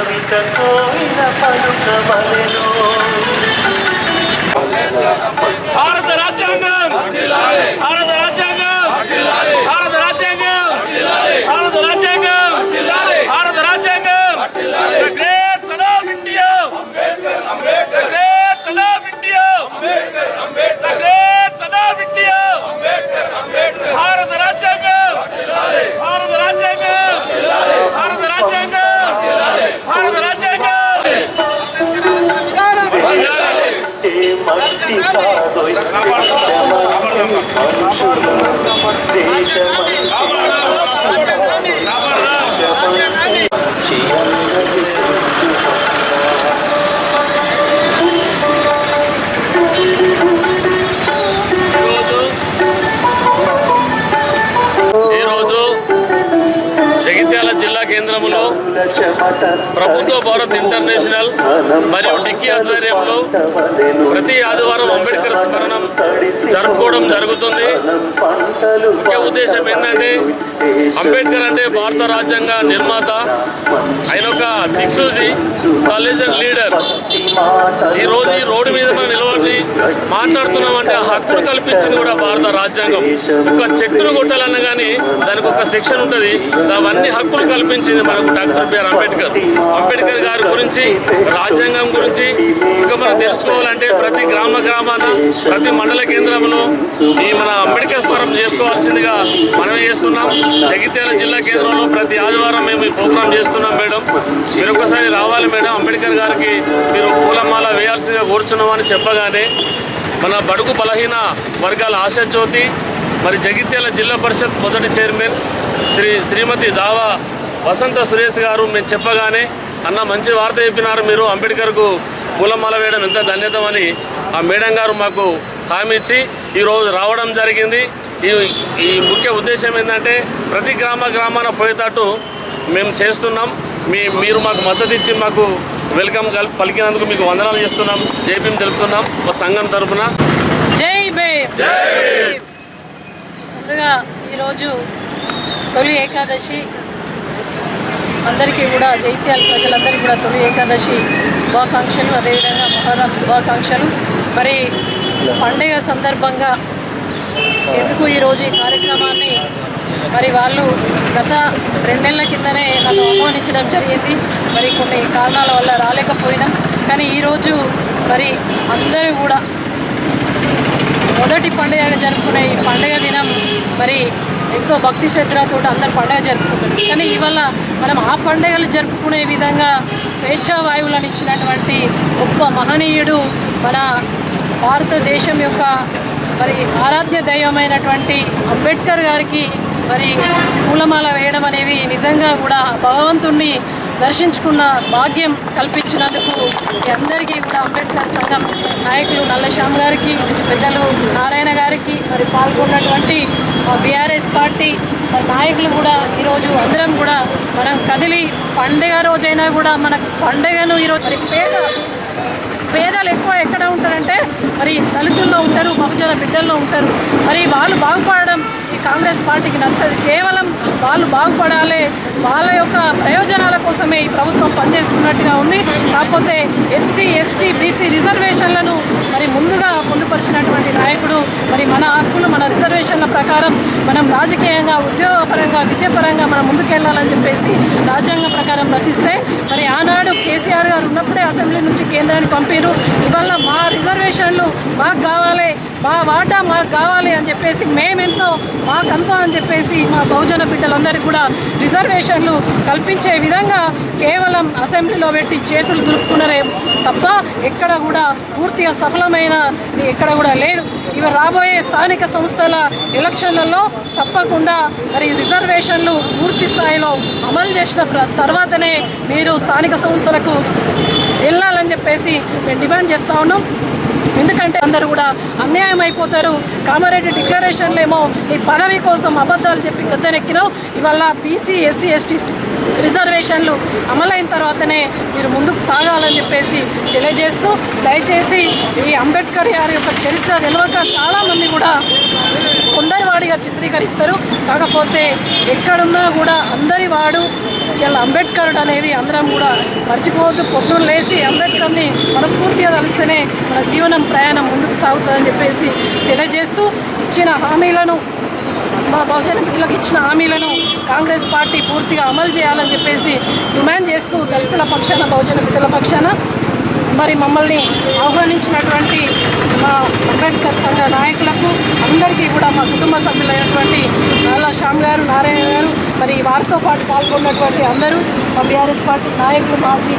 కవిత కోయిన పలుకవలెను deixa mais. Jagtial జిల్లా కేంద్రంలో ప్రభుత్వ భారత్ ఇంటర్నేషనల్ మరియు డిక్కీ ఆధ్వర్యంలో ప్రతి ఆదివారం అంబేద్కర్ స్మరణం జరుపుకోవడం జరుగుతుంది. ముఖ్య ఉద్దేశం ఏంటంటే అంబేద్కర్ అంటే భారత రాజ్యాంగ నిర్మాత ఆయన ఒక దిక్సూచి లీడర్. ఈ రోజు ఈ రోడ్డు మీద మనం నిలబడి మాట్లాడుతున్నామంటే ఆ హక్కును కల్పించింది కూడా భారత రాజ్యాంగం. ఒక చెక్కును కొట్టాలన్నా కానీ దానికి ఒక సెక్షన్ ఉంటుంది. అవన్నీ హక్కులు కల్పించింది మనకు డాక్టర్ బిఆర్ అంబేద్కర్. అంబేద్కర్ గారి గురించి రాజ్యాంగం గురించి ఇంకా మనం తెలుసుకోవాలంటే ప్రతి గ్రామ గ్రామాన ప్రతి మండల కేంద్రంలో ఈ మన అంబేద్కర్ స్మరం చేసుకోవాల్సిందిగా మనమే చేస్తున్నాం. జగిత్యాల జిల్లా కేంద్రంలో ప్రతి ఆదివారం మేము ఈ ప్రోగ్రాం చేస్తున్నాం మేడం. మీరు ఒకసారి రావాలి మేడం. అంబేద్కర్ గారికి మీరు పూలమాల వేయాల్సిందిగా కోరుచున్నామని చెప్పగానే మన బడుగు బలహీన వర్గాల ఆశాజ్యోతి మరి జగిత్యాల జిల్లా పరిషత్ మొదటి చైర్మన్ శ్రీ శ్రీమతి దావా వసంత సురేష్ గారు మేము చెప్పగానే అన్న మంచి వార్త చెప్పినారు మీరు. అంబేద్కర్కు పూలమాల వేయడం ఎంత ధన్యతమని ఆ మేడం గారు మాకు హామీ ఇచ్చి ఈరోజు రావడం జరిగింది. ఈ ఈ ముఖ్య ఉద్దేశం ఏంటంటే ప్రతి గ్రామ గ్రామాన పోయేటట్టు మేము చేస్తున్నాం. మీ మీరు మాకు మద్దతు ఇచ్చి మాకు వెల్కమ్ పలికినందుకు మీకు వందనాలు చేస్తున్నాం. జైపీఎం తెలుపుతున్నాం. మా సంఘం తరపున. జై ముందుగా ఈరోజు తొలి ఏకాదశి. అందరికీ కూడా జైత్యాల ప్రజలందరికీ కూడా తొలి ఏకాదశి శుభాకాంక్షలు. అదేవిధంగా మొహరం శుభాకాంక్షలు. మరి పండుగ సందర్భంగా ఎందుకు ఈరోజు ఈ కార్యక్రమాన్ని? మరి వాళ్ళు గత రెండేళ్ళ కిందనే నన్ను ఆహ్వానించడం జరిగింది. మరి కొన్ని కారణాల వల్ల రాలేకపోయినా కానీ ఈరోజు మరి అందరూ కూడా మొదటి పండుగ జరుపుకునే ఈ పండుగ దినం మరి ఎంతో భక్తి శ్రద్ధలతో అందరు పండుగ జరుపుకుంటారు కానీ ఇవాళ మనం ఆ పండుగలు జరుపుకునే విధంగా స్వేచ్ఛా వాయువులను ఇచ్చినటువంటి గొప్ప మహనీయుడు మన భారతదేశం యొక్క మరి ఆరాధ్య దైవమైనటువంటి అంబేద్కర్ గారికి మరి పూలమాల వేయడం అనేది నిజంగా కూడా భగవంతుణ్ణి దర్శించుకున్న భాగ్యం కల్పించినందుకు మీ అందరికీ కూడా అంబేద్కర్ సంఘం నాయకులు నల్లశ్యామ్ గారికి పెద్దలు నారాయణ గారికి మరి పాల్గొన్నటువంటి బీఆర్ఎస్ పార్టీ మరి నాయకులు కూడా ఈరోజు అందరం కూడా మనం కదిలి పండుగ రోజైనా కూడా మనకు పండుగను ఈరోజు పేద పేదలు ఎక్కువ ఎక్కడ ఉంటారంటే మరి దళితుల్లో ఉంటారు బహుజన బిడ్డల్లో ఉంటారు. మరి వాళ్ళు బాగుపడడం ఈ కాంగ్రెస్ పార్టీకి నచ్చదు. కేవలం వాళ్ళు బాగుపడాలి వాళ్ళ యొక్క ప్రయోజనాల కోసమే ఈ ప్రభుత్వం పనిచేస్తున్నట్టుగా ఉంది. కాకపోతే ఎస్సీ ఎస్టీ బీసీ రిజర్వేషన్లను మరి ముందుగా పొందుపరిచినటువంటి నాయకుడు మరి మన హక్కులు మన రిజర్వేషన్ల ప్రకారం మనం రాజకీయంగా ఉద్యోగపరంగా విద్యాపరంగా మనం ముందుకెళ్ళాలని చెప్పేసి రాజ్యాంగ ప్రకారం రచిస్తే మరి ఆనాడు కేసీఆర్ గారు ఉన్నప్పుడే అసెంబ్లీ నుంచి కేంద్రానికి పంపారు. ఇవల్ల మా రిజర్వేషన్లు మాకు కావాలి మా వాటా మాకు కావాలి అని చెప్పేసి మేమెంతో మాకంతో అని చెప్పేసి మా బహుజన బిడ్డలందరికీ కూడా రిజర్వేషన్లు కల్పించే విధంగా కేవలం అసెంబ్లీలో పెట్టి చేతులు దులుపుకున్నారే తప్ప ఎక్కడ కూడా పూర్తిగా సఫలమైన ఎక్కడ కూడా లేదు. ఇవి రాబోయే స్థానిక సంస్థల ఎలక్షన్లలో తప్పకుండా మరి రిజర్వేషన్లు పూర్తి స్థాయిలో అమలు చేసిన తర్వాతనే మీరు స్థానిక సంస్థలకు వెళ్ళాలని చెప్పేసి మేము డిమాండ్ చేస్తూ ఉన్నాం. ఎందుకంటే అందరూ కూడా అన్యాయం అయిపోతారు. కామారెడ్డి డిక్లరేషన్లు ఏమో నీ పదవి కోసం అబద్ధాలు చెప్పి గద్దెనెక్కినావు. ఇవాళ బీసీ ఎస్సీ ఎస్టీ రిజర్వేషన్లు అమలైన తర్వాతనే మీరు ముందుకు సాగాలని చెప్పేసి తెలియజేస్తూ దయచేసి ఈ అంబేద్కర్ గారి యొక్క చరిత్ర తెలియక చాలా వాడిగా కాకపోతే ఎక్కడున్నా కూడా అందరి వాడు ఇలా అంబేద్కర్ అనేది అందరం కూడా మర్చిపోవద్దు. పొద్దున్న లేచి అంబేద్కర్ని మనస్ఫూర్తిగా కలిస్తేనే మన జీవనం ప్రయాణం ముందుకు సాగుతుందని చెప్పేసి తెలియజేస్తూ ఇచ్చిన హామీలను మా బహుజన బిడ్డలకు ఇచ్చిన హామీలను కాంగ్రెస్ పార్టీ పూర్తిగా అమలు చేయాలని చెప్పేసి డిమాండ్ చేస్తూ దళితుల పక్షాన బహుజన బిడ్డల పక్షాన మరి మమ్మల్ని ఆహ్వానించినటువంటి మా అంబేద్కర్ సంఘ నాయకులకు అందరికీ కూడా మా కుటుంబ సభ్యులైనటువంటి నాలా శ్యామ్ గారు నారాయణ గారు మరి వారితో పాటు పాల్గొన్నటువంటి అందరూ మా బీఆర్ఎస్ పార్టీ నాయకులు మాజీ